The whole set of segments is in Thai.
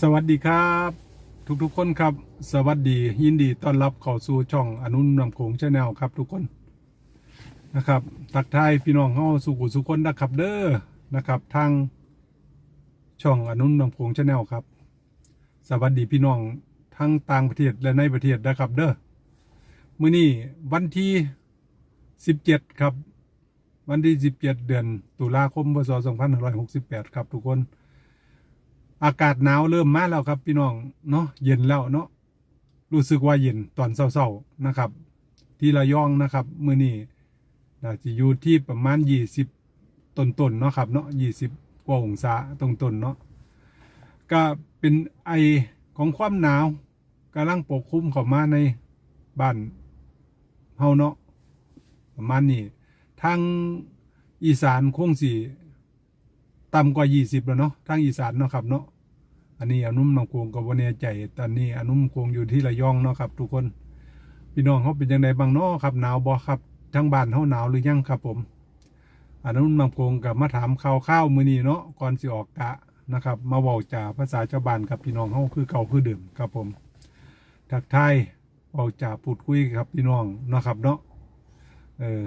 สวัสดีครับ ทุกๆคนครับ สวัสดียินดีต้อนรับเข้าสู่ช่องอนุนนำโขงชาแนลครับทุกคนนะครับทักทายพี่น้องเข้าสู่กุสุคนนะครับเด้อนะครับทางช่องอนุนนำโขงชาแนลครับ สวัสดีพี่น้องทั้งต่างประเทศและในประเทศนะครับเด้อมื้อนี้วันที่ 17 ครับ วันที่ 17 เดือนตุลาคมพศ2568 ครับทุกคน อากาศหนาวเริ่มมาแล้วครับ พี่น้องเนาะเย็นแล้วเนาะรู้สึกว่าเย็นตอนเช้าๆนะครับ ที่ระยองนะครับมื้อนี้น่าจะอยู่ที่ประมาณ20ต้นๆเนาะครับเนาะ20กว่าองศาต้นๆเนาะก็เป็นไอของความหนาวกำลังปกคลุมเข้ามาในบ้านเฮาเนาะประมาณนี้ทางอีสานคงสิ ต่ำกว่า20แล้วเนาะทางอีสานเนาะครับเนาะอันนี้อนุ่มนำโกงกับวันนี้ใจตอนนี้อนุ่มโกงอยู่ที่ระยองเนาะครับ ทุกคนพี่น้องเขาเป็นยังไงบ้างเนาะครับหนาวบ่ครับทั้งบ้านเขาหนาวหรือยังครับผมอนุ่มนำโกงกับมาถามข่าวข้าวมือนี้เนาะก่อนสิออกกะนะครับ มาเว้าจ่าภาษาชาวบ้านกับพี่น้องเขาคือเก่าคือเดิมครับผมทักทายเว้าจ่าพูดคุยครับพี่น้องเนาะครับเนาะเออ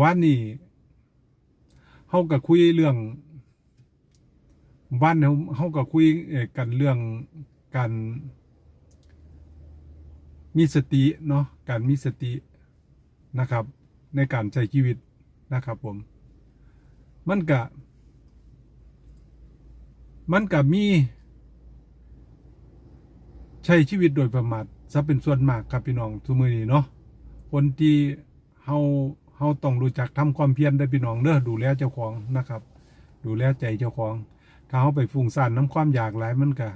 วานนี้ เฮาก็คุยเรื่องบ้านเฮาเฮาก็คุยกันเรื่องการมีสติเนาะการมีสตินะครับ ในการใช้ชีวิตนะครับผม มันก็มันก็มี ใช้ชีวิตโดยประมาทซะเป็นส่วนมากครับพี่น้องทุกมือนี้เนาะคนที่เฮา เฮาต้องรู้จักทำความเพียรได้พี่น้องเด้อดูแลเจ้าของนะครับ ดูแลใจเจ้าของ ถ้าเฮาไปฟุ้งซ่านน้ำความอยากหลายมันก็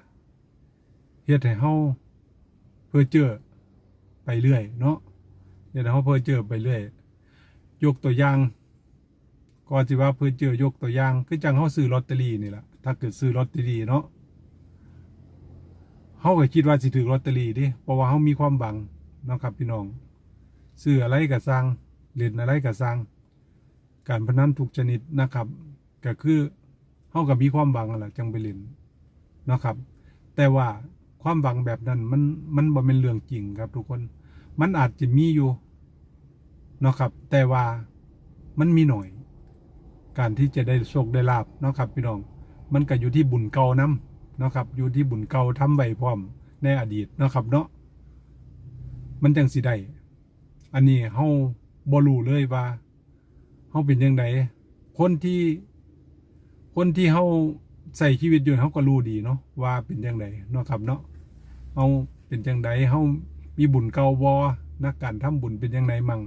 เฮ็ดให้เฮาเพ้อเจอไปเรื่อยเนาะเฮ็ดให้เฮาเพ้อเจอไปเรื่อย ยกตัวอย่างก่อนสิว่าเพ้อเจอยกตัวอย่างคือจังเฮาซื้อลอตเตอรี่นี่แหละถ้าเกิดซื้อลอตเตอรี่เนาะเขาก็คิดว่าสิถือลอตเตอรี่ดิเพราะว่าเขามีความบังนะครับพี่น้องซื้ออะไรก็สร้าง เล่นอะไรก็สร้าง การพนันทุกชนิดนะครับก็คือเขาก็มีความบังนั่นแหละจังไปเล่นนะครับ แต่ว่าความบังแบบนั้นมันมันบ่เป็นเรื่องจริงครับทุกคน มันอาจจะมีอยู่นะครับ แต่ว่ามันมีหน่อย การที่จะได้โชคได้ลาบนะครับ พี่น้อง มันก็อยู่ที่บุญเก่านํเนะครับ อยู่ที่บุญเก่าทำไว้พร้อมในอดีตนะครับ เนาะมันจังสิได้อันนี้เฮา บ่รู้เลยว่าเฮาเป็นจังไดคนที่ คนที่เฮาใส่ชีวิตอยู่เฮาก็รู้ดีเนาะว่าเป็นจังไดเนาะครับเนาะเฮาเป็นจังไดเฮามีบุญเก่าบ่นะการทำบุญเป็นจังไดมั่ง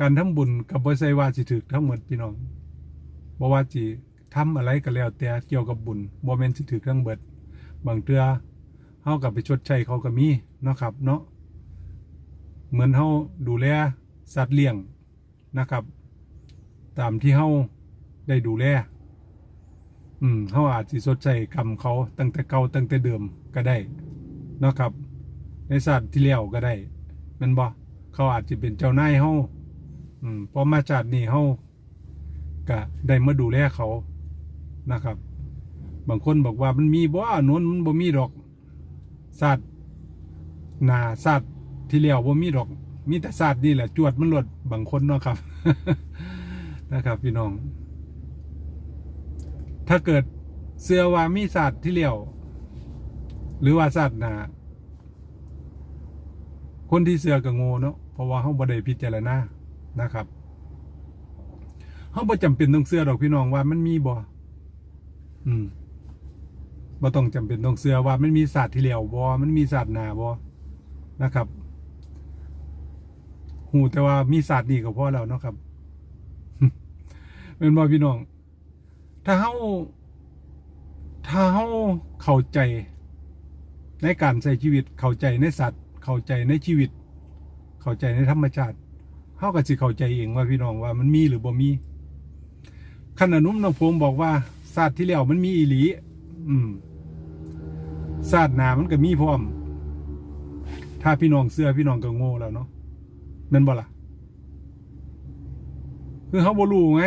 การทำบุญก็บ่ใช่ว่าสิถึกทั้งหมดพี่น้องบ่ว่าสิทำอะไรก็แล้วแต่เกี่ยวกับบุญบ่แม่นสิถือเครื่องเบิดบางเทื่อเฮากับไปชดใช้เขาก็มีเนาะครับ เนาะเหมือนเฮาดูแล สัตว์เลี้ยงนะครับ ตามที่เฮาได้ดูแลอืมเฮาอาจสิชดใช้กรรมเขาตั้งแต่เก่าตั้งแต่เดิมก็ได้นะครับ ในสัตว์ที่แล้วก็ได้มันบ่เขาอาจจะเป็นเจ้านายเฮาอืมพอมาจากนี้เฮาก็ได้มาดูแลเขานะครับ บางคนบอกว่ามันมีบ่อนนมันบ่มีดอกสัตว์หนาสัตว์ที่เลี้ยวบ่มีดอก มีแต่สัตว์นี่แหละ จวดมันหลดบางคนเนาะครับ นะครับ พี่น้อง ถ้าเกิดเสื้อว่ามีสัตว์ที่เลี้ยว หรือว่าสัตว์หนาคนที่เสือก็โง่เนาะเพราะว่าเขาบ่ได้พิจารณานะครับเขาบ่จำเป็นต้องเสื้อดอกพี่น้องว่ามันมีบ่อืมบ่ต้องจำเป็นต้องเสื้อว่ามันมีศาสตร์ที่เหลียวบ่มันมีศาสตร์หนาบ่นะครับ หูแต่ว่ามีศาสตร์นี่ก็พอแล้วเนาะครับเป็นบ่พี่น้อง ถ้าเฮาถ้าเฮาเข้าใจในการใช้ชีวิต เข้าใจในสัตว์ เข้าใจในชีวิต เข้าใจในธรรมชาติเฮาก็สิเข้าใจเองว่าพี่น้องว่ามันมีหรือบ่มีขนาดนุ่มน้องพงบอกว่าศาสตร์ที่แล้วมันมีอีหลี อืมศาสตร์หนามันก็มีพร้อม ถ้าพี่น้องเสื้อพี่น้องก็โง่แล้วเนาะ แม่นบ่ล่ะ คือเขาบ่รู้ไง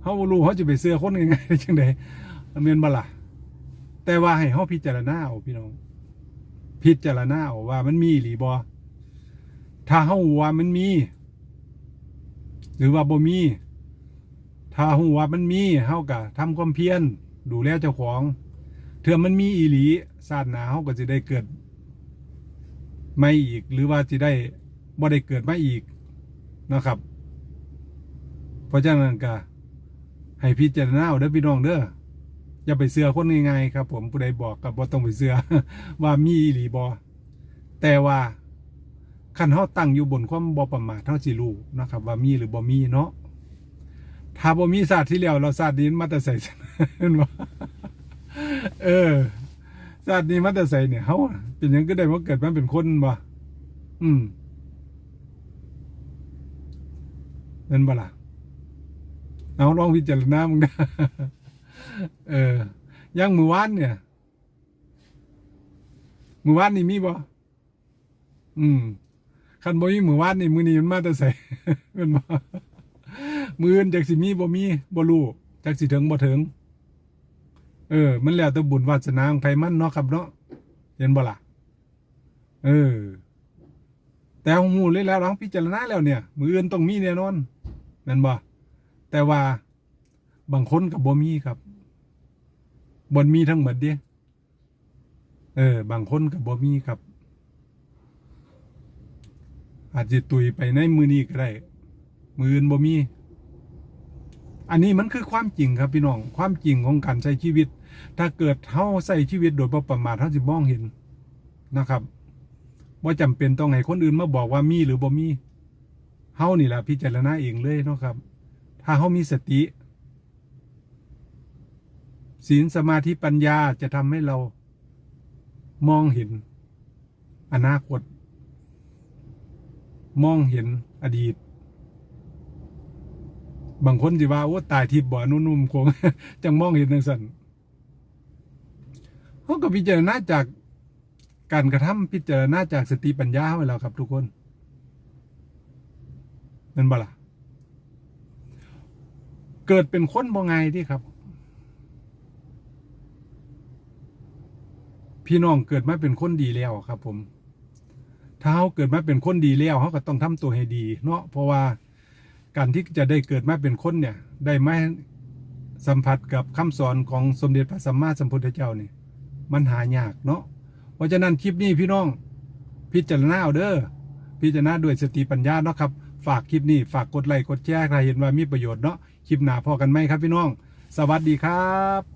เขาบ่รู้เขาจะไปเสื้อคนยังไงได้จังไดแม่นบ่ล่ะ แต่ว่าให้เฮาพิจารณาเอาพี่น้อง พิจารณาเอาว่ามันมีหรือบ่ถ้าเฮาว่ามันมี หรือว่าบ่มี ถ้าฮู้ว่ามันมีเฮาก็ทำความเพียรดูแลเจ้าของเถื่อมันมีอีหลีชาติหนาเฮาก็สิได้เกิด ไม่อีกหรือว่าสิได้ บ่ได้เกิดมาอีกนะครับ เพราะฉะนั้นก็ให้พิจารณาเอาเด้อพี่น้องเด้ออย่าไปเสือคนง่ายๆครับ ผมผู้ใดบอกก็บ่ต้องไปเสือว่ามีอีหลีบ่แต่ว่าคันเฮาตั้งอยู่บนความบ่ประมาทเฮาสิรู้นะครับ ว่ามีหรือบ่มีเนาะถ้าบ่มีศาสตร์ที่แล้วเราศาสตร์นี้มาแต่ใส่เห็นบ่เออศาสตร์นี้มาแต่ใส่เนี่ยเฮาเป็นหยังก็ได้ว่าเกิดมาเป็นคนบ่อืม นั่นบล่ะเอาลองพิจารณามึงนะเออยังมือวานเนี่ยมือวานนี่มีบ่อืมคันบ่มีมือวานนี่มือนี้มันมาแต่ใส่แมันบ่มืออื่นจากสิมีบ่มีบ่รู้จากสิถึงบ่ถึง เออ มันแล้วแต่บุญวาสนาของไผมันเนาะครับเนาะเห็นบ่ล่ะเออ แต่ของหมู่เลยแล้วเราพิจารณาแล้วเนี่ย มืออื่นต้องมีแน่นอน แม่นบ่แต่ว่าบางคนก็บ่มีครับบ่มีทั้งหมดเด้เออ บางคนก็บ่มีครับ อาจจะตุยไปในมือนี้ก็ได้มืออื่นบ่มี อันนี้มันคือความจริงครับพี่น้องความจริงของการใช้ชีวิต ถ้าเกิดเฮาใช้ชีวิตโดยประมาทเฮาสิมองเห็นนะครับว่าจำเป็นต้องให้คนอื่นมาบอกว่ามีหรือบ่มี เฮานี่แหละพิจารณาเองเลยเนาะครับ ถ้าเฮามีสติ ศีลสมาธิปัญญาจะทำให้เรามองเห็น อนาคต มองเห็นอดีต บางคนสิว่าโอ้ตายทิพย์บ่นุ่มๆคงจังมองเห็นจังซั่นเขาก็พิจารณาจากการกระทำพิจารณาจากสติปัญญาไว้แล้วครับทุกคน นั่นบ่ล่ะ เกิดเป็นคนบ่ไงที่ครับ พี่น้องเกิดมาเป็นคนดีแล้วครับ ผม ถ้าเขาเกิดมาเป็นคนดีแล้วเขาก็ต้องทำตัวให้ดี เนาะเพราะว่าการที่จะได้เกิดมาเป็นคนเนี่ย ได้มาสัมผัสกับคำสอนของสมเด็จพระสัมมาสัมพุทธเจ้านี่มันหายากเนาะเพราะฉะนั้นคลิปนี้พี่น้อง พิจารณาเอาเด้อพิจารณาด้วยสติปัญญาเนาะครับ ฝากคลิปนี้ ฝากกดไลค์กดแชร์ใครเห็นว่ามีประโยชน์เนาะคลิปหน้าพอกันไหมครับพี่น้อง สวัสดีครับ